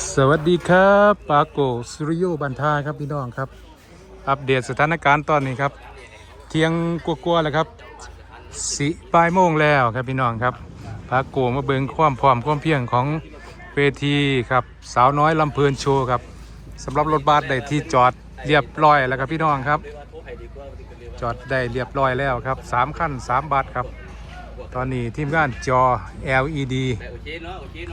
สวัสดีครับปาโกสุริโยบันทาครับพี่น้องครับ อัปเดตสถานการณ์ตอนนี้ครับ เที่ยงกลัวๆแล้วครับสิปลายโมงแล้วครับพี่น้องครับปาโกมาเบิงความพร้อมความเพียงของเวทีครับสาวน้อยลำเพลินโชว์ครับสำหรับรถบัสได้ที่จอดเรียบร้อยแล้วครับพี่น้องครับ จอดได้เรียบร้อยแล้วครับสามขั้นสามบัสครับ ตอนนี้ทีมงานจอ LED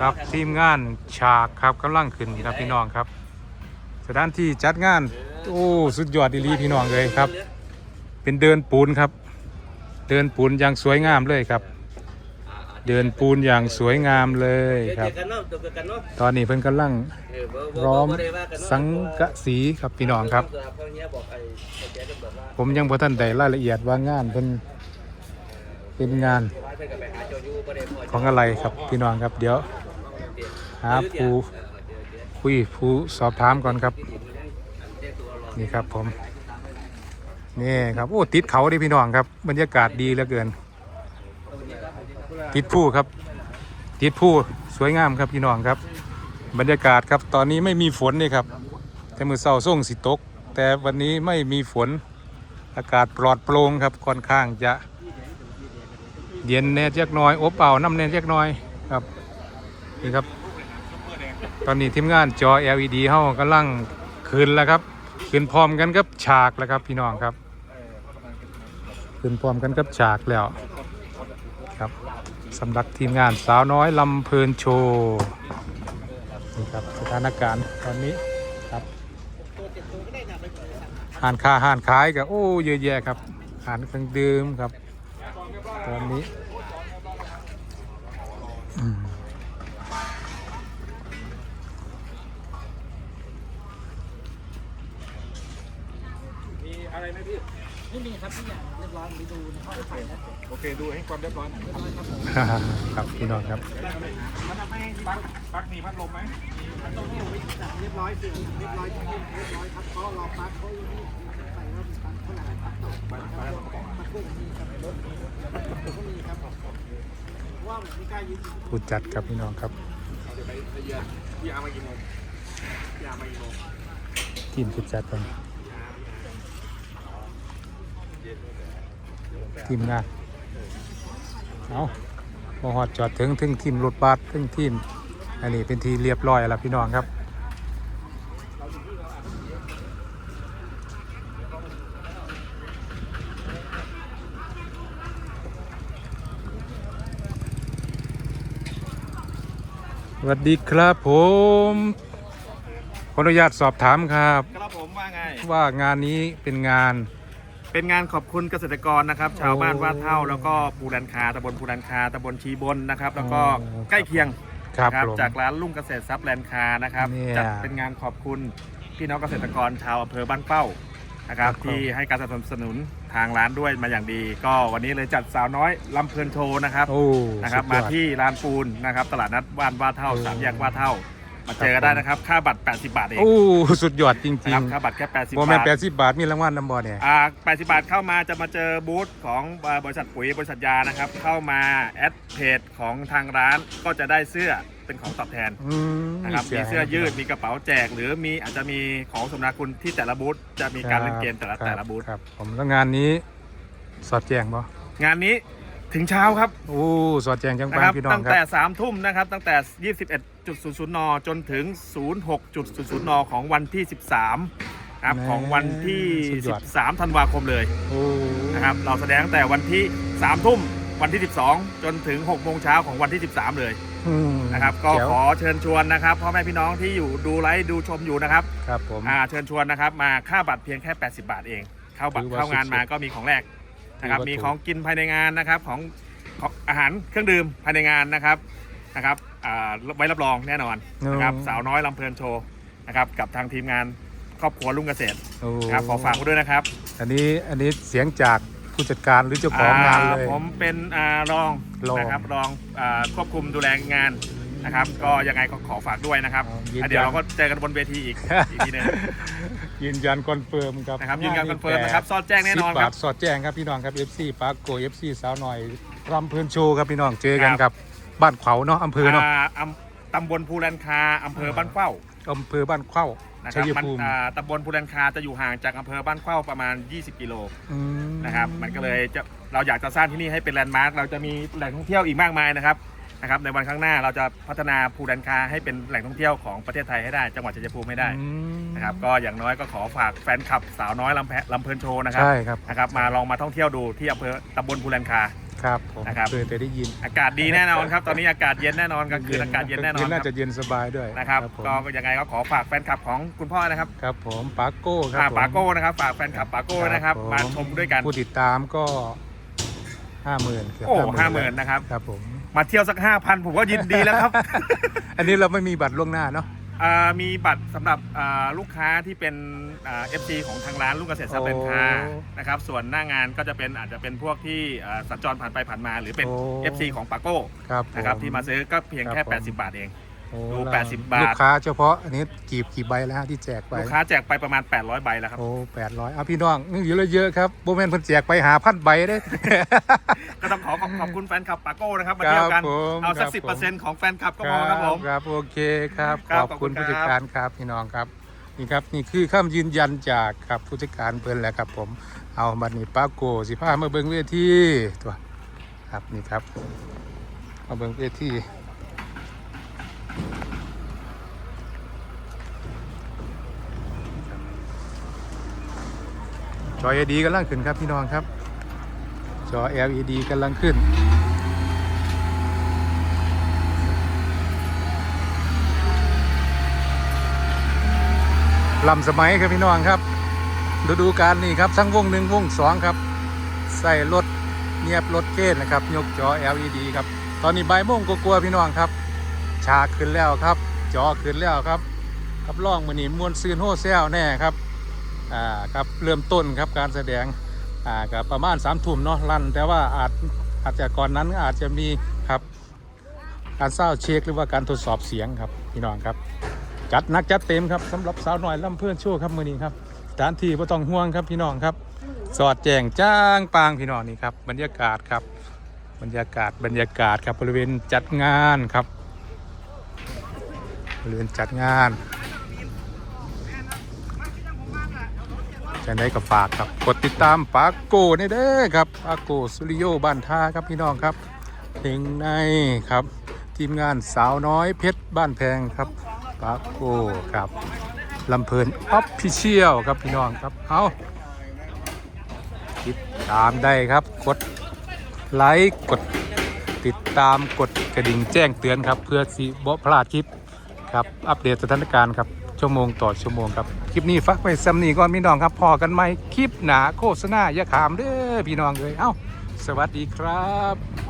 ครับทีมงานฉากครับกำลังขึ้นครับพี่น้องครับ สถานที่จัดงานโอ้สุดยอดดีลีพี่น้องเลยครับ เป็นเดินปูนครับ เดินปูนอย่างสวยงามเลยครับ เดินปูนอย่างสวยงามเลยครับ ตอนนี้เพิ่นกำลังร้อมสังกะสีครับพี่น้องครับ ผมยังบ่ทันได้รายละเอียดว่างานเป็น เป็นงานของอะไรครับพี่น้องครับเดี๋ยวหาผู้คุยผู้สอบถามก่อนครับ นี่ครับผมนี่ครับโอ้ติดเขาดิพี่น้องครับบรรยากาศดีเหลือเกิน ติดผู้ครับ ติดผู้สวยงามครับพี่น้องครับ บรรยากาศครับตอนนี้ไม่มีฝนเลยครับ แต่มือเศร้าส่งสิตก แต่วันนี้ไม่มีฝนอากาศปลอดโปร่งครับค่อนข้างจะ เย็นแน่เล็กน้อยอบอ้าน้ำแน่เล็กน้อยครับนี่ครับ ตอนนี้ทีมงานจอ LED เฮากำลังคืนแล้วครับคืนพร้อมกันกับฉากแล้วครับพี่น้องครับคืนพร้อมกันกับฉากแล้วครับสำหรับทีมงานสาวน้อยลำเพลินโชว์นี่ครับสถานการณ์ตอนนี้ครับหานค้าหานขายก็โอ้เยอะแยะครับหานเครื่องดื่มครับ ตอนนี้มีอะไรไหมพี่ไม่มีครับทุกอย่างเรียบร้อยไปดูในห้องถ่ายแล้วโอเคดูให้ความเรียบร้อยหน่อยครับพี่น้องครับมันทำให้ปักปักหนีพัดลมไหมต้องเรียบร้อยเรียบร้อยเรียบร้อย ผู้จัดครับพี่น้องครับเราจะไปเยือนพี่อาร์มากี่โมงพี่อาร์มากี่โมงทีมผู้จัดกันทีมงานเอาพอหอดจอดถึงถึงทีมรถบัสถึงทีมอันนี้เป็นทีเรียบร้อยแล้วพี่น้องครับ วัสดีครับผม ขออนุญาตสอบถามครับ ครับผมว่าไง ว่างานนี้เป็นงาน เป็นงานขอบคุณเกษตรกรนะครับ ชาวบ้านว่าเท่าแล้วก็ปูรันคาตำบลปูรันคาตำบลชีบนนะครับ แล้วก็อ๋อใกล้เคียงครับนะผมจากร้านลุงเกษตรทรัพย์แลนคานะครับเนี่ย จัดเป็นงานขอบคุณพี่น้องเกษตรกรชาวอำเภอบ้านเป้า นะครับครับ ที่ให้การสนับสนุนทางร้านด้วยมาอย่างดี ก็วันนี้เลยจัดสาวน้อยลำเพลินโชว์นะครับโอ้นะครับ สุดยมาอด ที่ร้านปูนนะครับ ตลาดนัดบ้านว่าเท่าโอ้สามแยกว่าเท่า มาเจอกันได้นะครับ ค่าบัตร 80 บาทเองโอ้ สุดยอดจรินะงครับค่าบัตรแค่ 80ๆโมแม่บาท แปดสิบบาท มีรางวัลน้ำบอเนี่ย อ่า80 บาทเข้ามาจะมาเจอบูธของเอ่อบริษัทปุ๋ยบริษัทยานะครับ เข้ามาแอดเพจของทางร้านก็จะได้เสื้อ เป็นของตอบแทนอืมนะครับมีเสื้อยืดมีกระเป๋าแจก หรือมีอาจจะมีของสมนาคุณที่แต่ละบูธจะมีการเล่นเกมแต่ละครับแต่ละบูธครับผมแล้วงานนี้สอดแจงบ่งานนี้ถึงเช้าครับโอ้สอดแจงจังนะปังครับพี่น้องตั้งครัแต่บ3ทุ่มนะครับตั้งแต่ 21.00 น จนถึง 06.00 น ของวันที่ 13ครับแหม่ของวันที่ สุดยอด 13 ธันวาคมเลยโอ้นะครับเราแสดงตั้งแต่วันที่3ทุ่มวันที่ 12 จนถึง6โมงเช้าของวันที่ 13 เลยอืม นะครับ ก็แจ๋วขอเชิญชวนนะครับพ่อแม่พี่น้องที่อยู่ดูไลฟ์ดูชมอยู่นะครับครับผมอ่าเชิญชวนนะครับมาค่าบัตรเพียงแค่ 80 บาทเอง เข้าบัตถืรอว่าเข้างานสุดๆมาก็มีของแรกนะครับถือว่ามีถูกของกินภายในงานนะครับของของอาหารเครื่องดื่มภายในงานนะครับนะครับอ่าไว้รับรองแน่นอนนะครับสาวน้อยลำเพลินโชว์นะครับกับทางทีมงานครอบครัวลุงเกษตรโอ้นะครับขอฝากไว้ด้วยนะครับ อันนี้อันนี้เสียงจาก ผู้จัดการหรือเจ้าของงานเลยอ่ผมเป็นอ่ารองรองนะครับรองอ่าควบคุมดูแลงานนะครับ ก็ยังไงก็ขอฝากด้วยนะครับอ๋อยืนยัน อะเดี๋ยวเราก็เจอกันบนเวทีอีกอีกทีหนึง ยืนยันคอนเฟิร์มครับนะครับยืนยันคอนเฟิร์มนะครับซอดแจ้งแน่นอนสิบครับบาทสอดแจ้งครับพี่น้องครับ FC ปาร์โก FC สาวหน่อยรำเพลินโชว์ครับพี่น้องเจอกันครับครับ บ้านเขาเนาะอำเภอเนาะอ่าอำตำบลภูแลนคาอำเภอบ้านเข้าอำเภอบ้านเข้า นะคชัรับยมันภูมิอ่าตำบลภูแลนคาจะอยู่ห่างจากอำเภอบ้านเข้าประมาณ 20 กิโลอืม นะครับมันก็เลยจะเราอยากจะสร้างที่นี่ให้เป็นแลนด์มาร์คเราจะมีแหล่งท่องเที่ยวอีกมากมายนะครับนะครับในวันข้างหน้าเราจะพัฒนาภูแลนคาให้เป็นแหล่งท่องเที่ยวของประเทศไทยให้ได้ จังหวัดชัยภูมิให้ได้อืมนะครับก็อย่างน้อยก็ขอฝากแฟนคลับสาวน้อยลำแพลำเพลินโชว์นะครับใช่ครับ นะครับมาลองมาท่องเที่ยวดูที่อำเภอตำบลภูแลนคา ครับผมนะครับ เคยแต่ได้ยินอากาศดีแน่นอนครับ ตอนนี้อากาศเย็นแน่นอนกลางคืนอากาศเย็นแน่นอนคน่ารับจะเย็นสบายด้วยนะครับผมก็ยังไงก็ขอฝากแฟนคลับของคุณพ่อนะครับครับผมปาโก้ครัอ่าผมปาโก้นะครับฝากแฟนคลับปาโก้นะครับผมมาชมด้วยกันผู้ติดตามก็ห้าหมื่นโอ้ห้าหมื่นนะครับครับผมมาเที่ยวสักห้าพันผมก็ยินดีแล้วครับ อันนี้เราไม่มีบัตรล่วงหน้าเนาะอ่า มีบัตรสำหรับอ่าลูกค้าที่เป็นเอฟซีของทางร้านลูกเกษตรซับเป็นคาโอ้นะครับ ส่วนหน้างานก็จะเป็นอาจจะเป็นพวกที่อ่าสัญจรผ่านไปผ่านมา หรือเป็น โอ้ FC ของปาโก้ครับนะครับผที่มาซื้อก็เพียงแค่ ครับผม 80 บาทเองโอ้ ดูแล้ว80 บาทลูกค้าเฉพาะอันนี้กี่กี่ใบแล้วฮะที่แจกไปลูกค้าแจกไปประมาณ 800 ใบแล้วครับ โอ้แปดร้อยเอาพี่น้องนี่อยู่เยอะๆครับโบแมนเพิ่นแจกไปหาพันใบเด้ ก็ต้องขอขอบขอบคุณแฟนคลับปาโก้นะครับมาเที่ยวกัน ครับผมเอาสัก ครับสิบผเปอมร์เซ็นต์ของแฟนคลับก็พอครับผม ครับโอเคครับครัขบอบคุณขอบคุณผู้จัดครับ การครับพี่น้องครับนี่ครับนี่คือคำยืนยันจากครับผู้จัดการเพิ่นแหละครับ ผมเอาบัดนี้ป้าโกสิพามาเบิ่งเวทีตัวครับนี่ครับมาเบิ่งเวที จอ LED กำลังขึ้นครับพี่น้องครับ จอ LED กำลังขึ้น ลำสมัยครับพี่น้องครับฤดูกาลนี่ครับทั้งวงหนึ่งวงสองครับ ใส่รถเนียบรถเกณฑ์นะครับ ยกจอ LED ครับ ตอนนี้ใบายโมงกลัวๆพี่น้องครับฉากขึ้นแล้วครับ จอขึ้นแล้วครับครับล่องมือนีมวนซืนโฮเซลแน่ครับ อ่าครับ เริ่มต้นครับการแสดงอ่ากับประมาณสามทุ่มเนาะลั่น แต่ว่าอาจอาจจะก่อนนั้นอาจจะมีครับการเศร้าเช็คหรือว่าการทดสอบเสียงครับพี่น้องครับ จัดนักจัดเต็มครับสำหรับสาวหน่อยลำเพื่อนชั่วครับมือนี้ครับสถานที่ไม่ต้องห่วงครับพี่น้องครับ สอดแจงจ้างปางพี่น้องนี่ครับบรรยากาศครับ บรรยากาศบรรยากาศครับบริเวณจัดงานครับบริเวณจัดงาน จะได้กับฝากครับ กดติดตามปาโก้นี่เด้อครับปาโก้สุริโยบ้านท่าครับพี่น้องครับเพลงในครับ ทีมงานสาวน้อยเพชรบ้านแพงครับปาโก้ครับลำเพลินออฟฟิเชียลครับพี่น้องครับเอาติดตามได้ครับกดไลค์กดติดตามกดกระดิ่งแจ้งเตือนครับ เพื่อสิบ่พลาดคลิปครับอัปเดตสถานการณ์ครับ ชั่วโมงต่อชั่วโมงครับ คลิปนี้ฟักไปซ้ำนี้ก่อนพี่น้องครับพอกันไหมคลิปหนาโฆษณาอย่าขามเด้อพี่น้องเลยเอ้า สวัสดีครับ